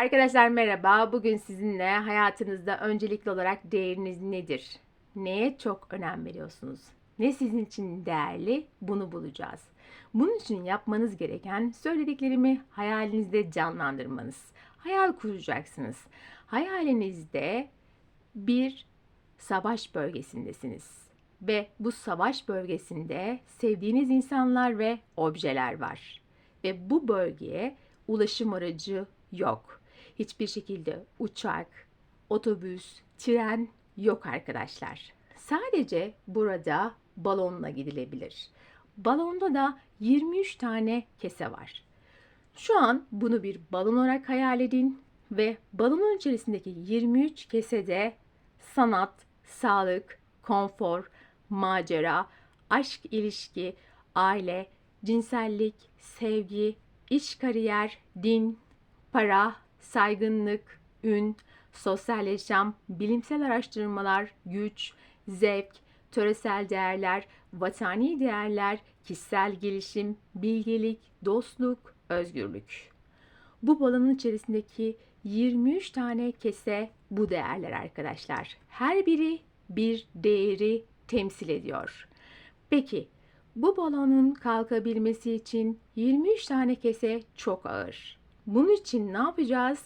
Arkadaşlar merhaba. Bugün sizinle hayatınızda öncelikli olarak değeriniz nedir? Neye çok önem veriyorsunuz? Ne sizin için değerli? Bunu bulacağız. Bunun için yapmanız gereken söylediklerimi hayalinizde canlandırmanız. Hayal kuracaksınız. Hayalinizde bir savaş bölgesindesiniz ve bu savaş bölgesinde sevdiğiniz insanlar ve objeler var. Ve bu bölgeye ulaşım aracı yok. Hiçbir şekilde uçak, otobüs, tren yok arkadaşlar. Sadece burada balonla gidilebilir. Balonda da 23 tane kese var. Şu an bunu bir balon olarak hayal edin ve balonun içerisindeki 23 kesede sanat, sağlık, konfor, macera, aşk ilişki, aile, cinsellik, sevgi, iş kariyer, din, para, saygınlık, ün, sosyal yaşam, bilimsel araştırmalar, güç, zevk, töresel değerler, vatani değerler, kişisel gelişim, bilgelik, dostluk, özgürlük. Bu balonun içerisindeki 23 tane kese bu değerler arkadaşlar. Her biri bir değeri temsil ediyor. Peki bu balonun kalkabilmesi için 23 tane kese çok ağır. Bunun için ne yapacağız?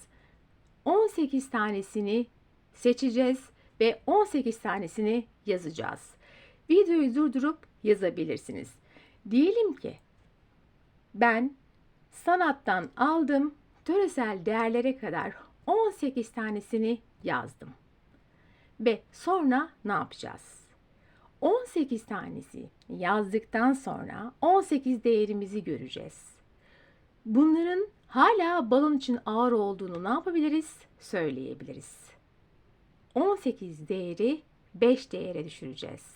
18 tanesini seçeceğiz ve 18 tanesini yazacağız. Videoyu durdurup yazabilirsiniz. Diyelim ki ben sanattan aldım töresel değerlere kadar 18 tanesini yazdım. Ve sonra ne yapacağız? 18 tanesi yazdıktan sonra 18 değerimizi göreceğiz. Bunların hala balon için ağır olduğunu ne yapabiliriz? Söyleyebiliriz. 18 değeri 5 değere düşüreceğiz.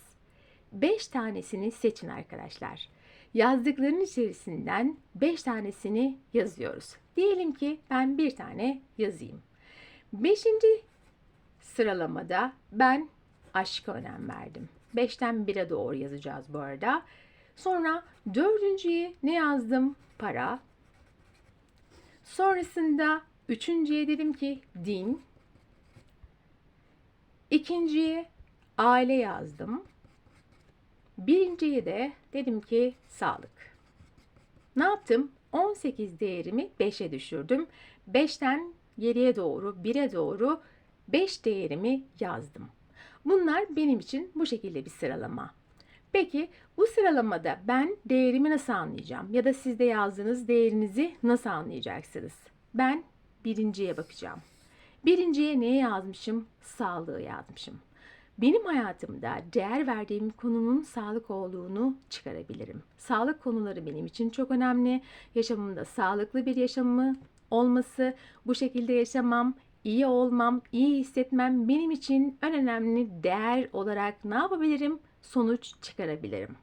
5 tanesini seçin arkadaşlar. Yazdıklarının içerisinden 5 tanesini yazıyoruz. Diyelim ki ben bir tane yazayım. 5. sıralamada ben aşka önem verdim. 5'ten 1'e doğru yazacağız bu arada. Sonra dördüncüye ne yazdım? Para. Sonrasında üçüncüye dedim ki din. İkinciye aile yazdım. Birinciye de dedim ki sağlık. Ne yaptım? 18 değerimi 5'e düşürdüm. 5'ten geriye doğru 1'e doğru 5 değerimi yazdım. Bunlar benim için bu şekilde bir sıralama. Peki bu sıralamada ben değerimi nasıl anlayacağım? Ya da siz de yazdığınız değerinizi nasıl anlayacaksınız? Ben birinciye bakacağım. Birinciye neye yazmışım? Sağlığı yazmışım. Benim hayatımda değer verdiğim konunun sağlık olduğunu çıkarabilirim. Sağlık konuları benim için çok önemli. Yaşamımda sağlıklı bir yaşamı olması, bu şekilde yaşamam, iyi olmam, iyi hissetmem benim için en önemli değer olarak ne yapabilirim? Sonuç çıkarabilirim.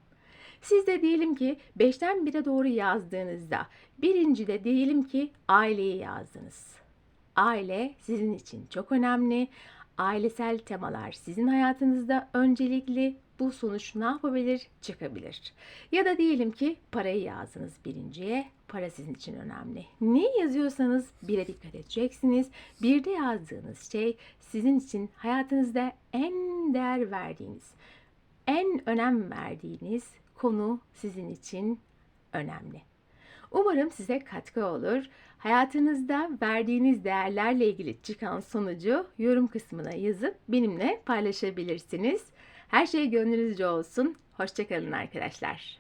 Siz de diyelim ki 5'ten 1'e doğru yazdığınızda birinci de diyelim ki aileyi yazdınız. Aile sizin için çok önemli. Ailesel temalar sizin hayatınızda öncelikli bu sonuç ne yapabilir? Çıkabilir. Ya da diyelim ki parayı yazdınız birinciye. Para sizin için önemli. Ne yazıyorsanız bire dikkat edeceksiniz. Bir de yazdığınız şey sizin için hayatınızda en değer verdiğiniz, en önem verdiğiniz konu sizin için önemli. Umarım size katkı olur. Hayatınızda verdiğiniz değerlerle ilgili çıkan sonucu yorum kısmına yazıp benimle paylaşabilirsiniz. Her şey gönlünüzce olsun. Hoşçakalın arkadaşlar.